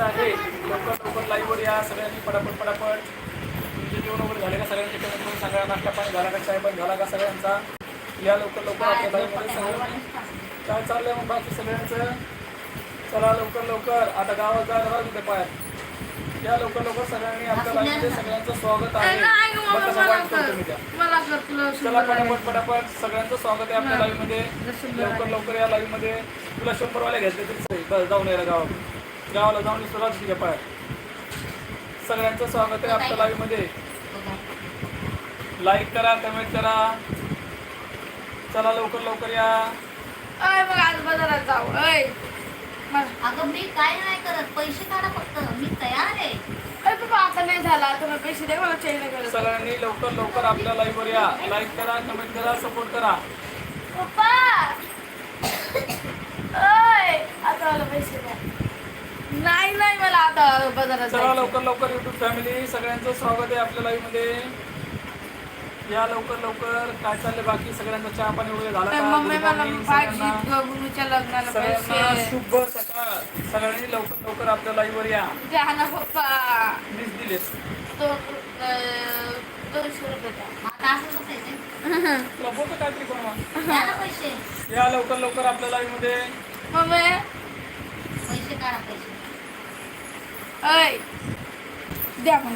करायचं आहे. लवकर लवकर लाईव्हवर या. सगळ्यांनी पटापट पटापट. तुमचे जेवण वगैरे झाले का? सगळ्यांचे कमेंट सगळ्या नाश्ता पाणी झाला का? चाय पण झाला का? सगळ्यांचा. या लवकर लवकर आपल्या लाईव्हमध्ये सगळं. काय चाललंय मग बाकी सगळ्यांचं? चला लवकर लवकर. आता गावात बघा तिथे पाय. या लवकर लवकर सगळ्यांनी आपल्या लाईव्हमध्ये सगळ्यांचं स्वागत आहे. चला पटापट पटापट. सगळ्यांचं स्वागत आहे आपल्या लाईव्हमध्ये. शंभर लवकर लवकर या लाईव्हमध्ये. तुला शंभर वाले घ्यायचे तरी जाऊन यायला गावात गावाला जाऊन सुरुवात तुझ्या पाय. सगळ्यांचं स्वागत आहे आपल्या लाईव्हमध्ये. लाईक करा कमेंट करा. चला लवकर लवकर या. अय मग आज बाजारात जाऊ. अय. अगं मी काय नाही करत. पैसे काढा फक्त. मी तयार आहे. अय बाबा आता नाही झाला. आता मला पैसे दे मला चेन करत सगळ्यांनी लवकर लवकर आपल्या लाईव्ह वर या. लाईक करा कमेंट करा सपोर्ट करा. पप्पा. अय आता मला पैसे द्या नाही नाही मला आता बाजारात चला जायचं. लवकर लवकर युट्यूब फॅमिली सगळ्यांचं स्वागत आहे आपल्या लाईव्हमध्ये या लवकर लवकर. काय चाललंय बाकी? सगळ्यांचा चहा पाणी वगैरे झाला का? मम्मी Good मला morning पाहिजे सगळ्यांना. गुरुच्या लग्नाला सगळ्यांना पैसे. शुभ सकाळ. सगळ्यांनी लवकर लवकर आपल्या लाईव्ह वर या. द्या ना पप्पा. मीच दिलेस तो अं, दोनशे रुपये द्या. आता असं बसायचं तुला बोलतो काहीतरी कोणा द्या ना पैसे. या लवकर लवकर आपल्या लाईव्हमध्ये. मम्मी. पैसे काढा पैसे. द्या पण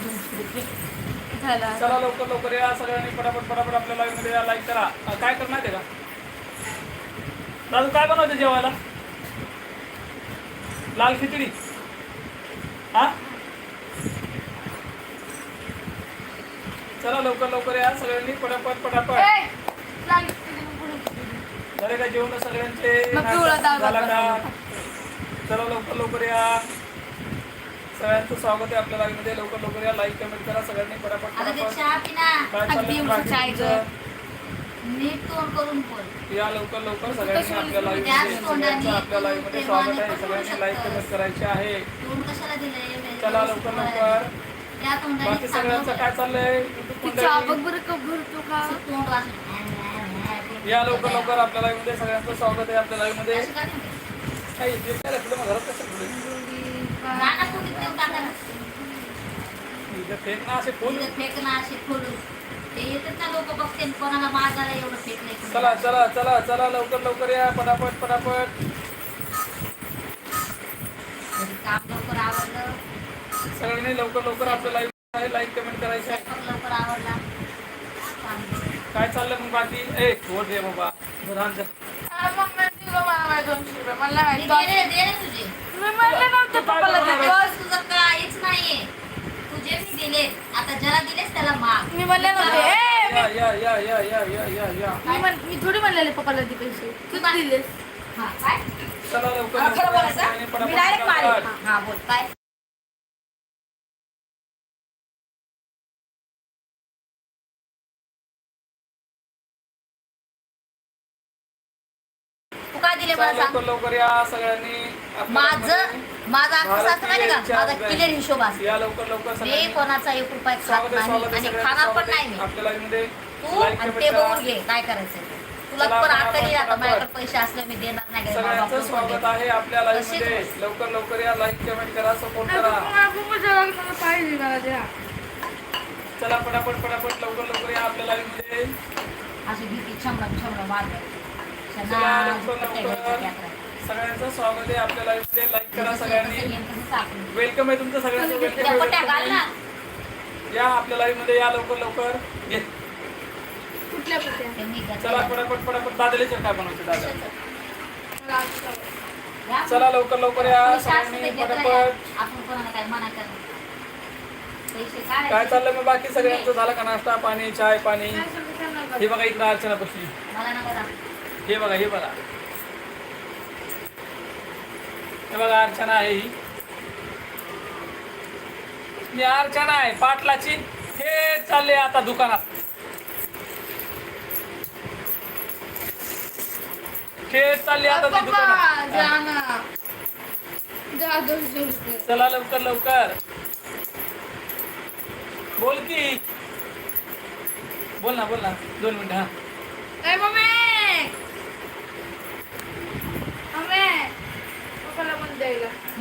झाला. चला लवकर लवकर. या सगळ्यांनी पटापट पटापट आपल्या लाईव्हमध्ये या लाईक करा. अं, काय करणार आहे का? दादू काय बनवते जेवायला? लाल खिचडी. हा? चला लवकर लवकर या सगळ्यांनी. पटापट पटापट. पुढे. झाले का जेवण सगळ्यांचे. मग पिवळा नाश्ता दाल झाला भात का चला लवकर लवकर या. सगळ्यांचं स्वागत आहे आपल्या लाईव्हमध्ये लवकर लवकर या लाईक कमेंट करा. सगळ्यांनी पटापट अगं ते पटापट चहा पिना. काय अगदी चाललंय एवढं बाकी चाय तुमचं? नीट तोंड करून बोल. या लवकर लवकर सगळ्यांनी आपल्या लाईव्ह त्याच मध्ये तोंडाने सगळ्यांचं आपल्या लाईव्हमध्ये स्वागत आहे. सगळ्यांनी लाईक शकतो. कमेंट करायचे आहे. तोंड कशाला दिलंय? चला लवकर लवकर. त्या तोंडाने बाकी सगळ्यांचं काय चाललंय? मंडळी? का असं तोंड या लवकर लवकर आपल्या लाईव्हमध्ये सगळ्यांचं स्वागत आहे आपल्या लाईव्हमध्ये का नाही? काही काय घरात कसं ठेवलंय? असे फोन इथं फेकणं असे खोलून ते येतात ना लोक बघते कोणाला मागायला एवढं चला चला चला चला लवकर लवकर या पटापट पटापट. काम लवकर आवडलं सगळ्यांनी लवकर लवकर आपल्या लाईव्ह आहे लाईक कमेंट करायचे लवकर आवडला. काय चाललंय मग बाकी? ए होत रे बाबा. दोनशे रुपये. मला नाही माहिती. मी म्हणलं नव्हतं पप्पाला काहीच नाहीये. तुझे मी दिले. आता ज्याला दिलेस त्याला माग. मी म्हणले नव्हते. ए, मी- या या या या या या या या. मी म्हण- मी थोडी म्हणलेले पप्पाला दे पैसे. तू दिलेस? हा काय? चला लवकर. हा, खरं लवकर बोलायचं? सगळ्यांनी पटापट मी डायरेक्ट मारेन पटापट. हा, हा बोल. काय दिले मला सांग. लवकर लवकर या सगळ्यांनी. माझं लाईव्हमध्ये. माझा असतं माहिती का? माझा क्लिअर हिशोब असतो या लवकर लवकर मी सगळ्यांनी. कोणाचा एक रुपया खात स्वागत आहे नाही आणि खाणार पण नाही मी. आपल्या लाईव्हमध्ये तू लाईक आणि कमेंट ते करा. बघून घे काय करायचं. तुला पण आता येईल आता आपण माझ्याकडे आपण. पैसे असले मी देणार नाही सगळ्यांचं स्वागत आहे आपल्या लाईव्ह तशीच मध्ये. गोष्ट. लवकर लवकर या लाईक कमेंट करा सपोर्ट नाही, करा. चला पटापट पटापट लवकर लवकर या आपल्या लाईव्हमध्ये. अशी भीती छमडम छमडम सगळ्यांचं स्वागत आहे आपल्या लाईव्ह लाईक करा सगळ्यांनी. वेलकम आहे तुमचं सगळ्यांचं. वेलकम या आपल्या लाईव्हमध्ये या लवकर लवकर. घे चला पटापट पटापट. दादाले चल काय बनवते दादा? चला लवकर लवकर या सगळ्यांनी पटापट. काय चाललं मग बाकी सगळ्यांचं? झालं का नाश्ता पाणी चाय पाणी? हे बघा इकडं अर्चना बसली. हे बघा हे बघा. हे बघा अर्चना आहे ही. मी अर्चना आहे पाटलाची. हे चालले आता दुकानात. हे चालले आता दुकानात. चला लवकर लवकर. बोल की. बोल ना बोल ना. दोन मिनिटं हा.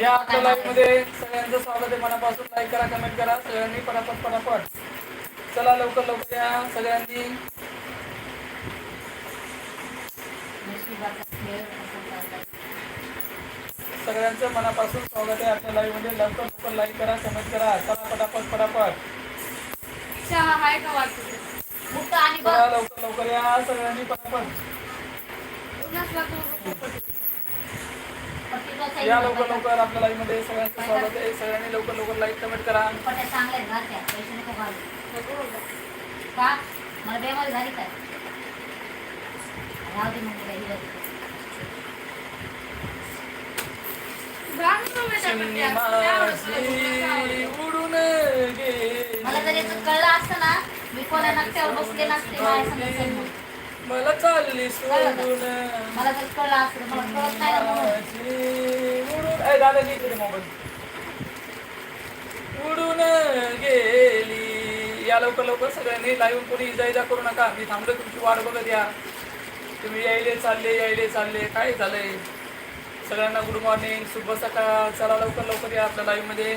या आपल्या मागायचं? मध्ये सगळ्यांचं स्वागत आहे. मनापासून लाईक करा कमेंट करा. सगळ्यांनी पटापट पटापट. चला लवकर लवकर या सगळ्यांनी. सगळ्यांचं मनापासून स्वागत आहे आपल्या लाईव्हमध्ये. लवकर लवकर लाईक करा कमेंट करा. चला पटापट पटापट. चला लवकर लवकर या सगळ्यांनी पटापट. या. लवकर लवकर आपल्या लाईव्हमध्ये सगळ्यांचं स्वागत आहे. सगळ्यांनी लवकर लवकर लाईक कमेंट करा. आहेत पैसे नको घालू. का? मला बेमारी झाली काय राहू दे जर याचं कळलं असतं ना मी कोणा नाट्यावर बसले नसते माझ्या. मला चालली सोडून. मला जर कळलं असतं मला कळत नाही ना म्हणून. माझी उडून दादा इकडे मोबाईल. उडून गेली. या लवकर लवकर सगळ्यांनी लाईव्ह कोणी इजा इजा करू नका. मी थांबलो तुमची वाट बघत या. तुम्ही यायले चालले यायले चालले. काय झालंय? सगळ्यांना गुड मॉर्निंग शुभ सकाळ. चला लवकर लवकर या आपल्या लाईव्हमध्ये.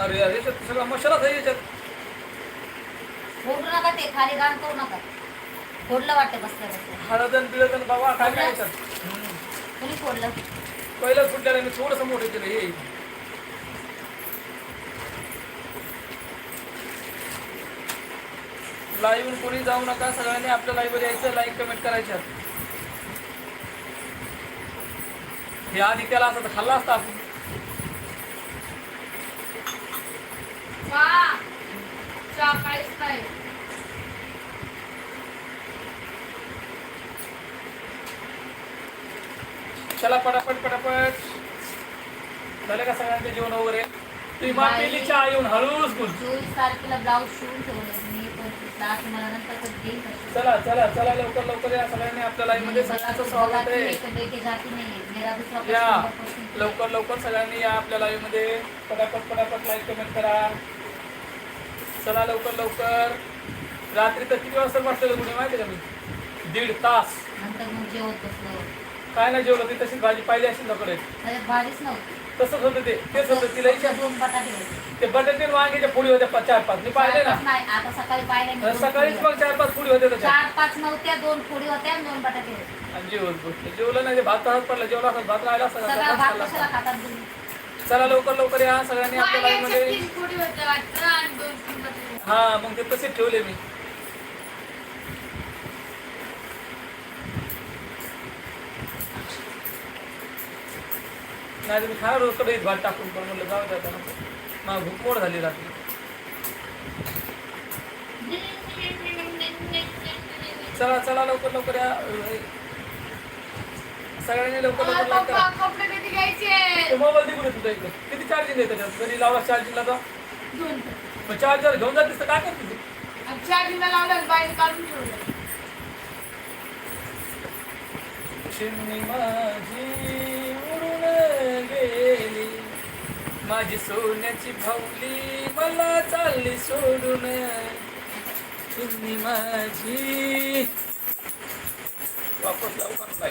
अरे अरे याच्यात सगळा मशालाच आहे याच्यात. फोडू नका ते खाली गाण करू नका. फोडलं वाटतं बसल्या बसल्या. हळदन बिळदन बाबा काय काय याच्यात हम्म. कोणी फोडलं? पहिलं फुटल्याला मी थोडंसं मोठं केलं हे. लाईव्ह कोणी जाऊ नका सगळ्यांनी आपल्या लाईव्ह वर यायचं लाईक कमेंट करायच्या. हे आधी केला असता तर खाल्ला असता आपण चहा चहा काहीच नाही चला पटापट पटापट. झालं का सगळ्यांचे जेवण वगैरे? तुम्ही मापेली चहा येऊन हळूच बोल. चोवीस तारखेला ब्लाऊज शिवून ठेवलं मी पंचवीसला असं मला नंतर कधी देईल का शिवून? चला चला चला लवकर लवकर या सगळ्यांनी. आपल्या लाईव्हमध्ये सगळ्यांचं स्वागत आहे. जाती नाही मेरा दुसरा या. प्रश्न. लवकर लवकर सगळ्यांनी या आपल्या लाईव्हमध्ये. पटापट पटापट लाईक कमेंट करा. चला लवकर लवकर. रात्री तर किती वाजता बसलेलं कुणी माहिती का मी? दीड तास. नंतर मग जेवत बसलो. काय नाही जेवलं ती तशीच भाजी पाहिजे असेल त्याच्यात भारीच नव्हती तसंच होतं ते. तेच होतं तिला फक्त इच्छा दोन बटाटे होते. ते बटाटे आणि वांग्याच्या पुडी होत्या चार पाच. मी पाहिले ना. नाही आता सकाळी पाहिले मी दोन सकाळीच मग चार पाच पुडी होत्या त्याच्या. चार पाच नव्हत्या दोन पोळी होत्या आणि दोन बटाटे होते. आणि जेवण. जेवलं नाही ते भात तसाच पडला जेवला असं भात राहिला असता सगळा का? भात खाल्ला कशाला असता. खातात तुम्ही? चला लवकर लवकर या. सगळ्यांनी आपल्या वांग्याच्या मध्ये तीन पोळी होत्या वाटतं आणि दोन तीन बटाटे. हा मग ते तसेच ठेवले मी. नाही तुम्ही खा रोजकडे भात टाकून पण म्हणलं जाऊ द्या आता. मला भूक मोड झाली रात्री. चला चला लवकर लवकर या. सगळ्यांनी लवकर लवकर लाईक पप्पा करा कपडे कधी घ्यायचे ते मोबाईल तिकडे तुझ्या इकडे. किती चार्जिंग आहे त्याच्यात? कधी लावला चार्जिंगला तर मग चार्जर घेऊन जात दिसतं काय करते तू? आणि चार्जिंगला लावलं बाहेर काढून ठेवलं चिमणी माझी उडून गेली. माझी सोन्याची भावली मला चालली सोडून. चिमणी माझी. वापस लावू का? नाही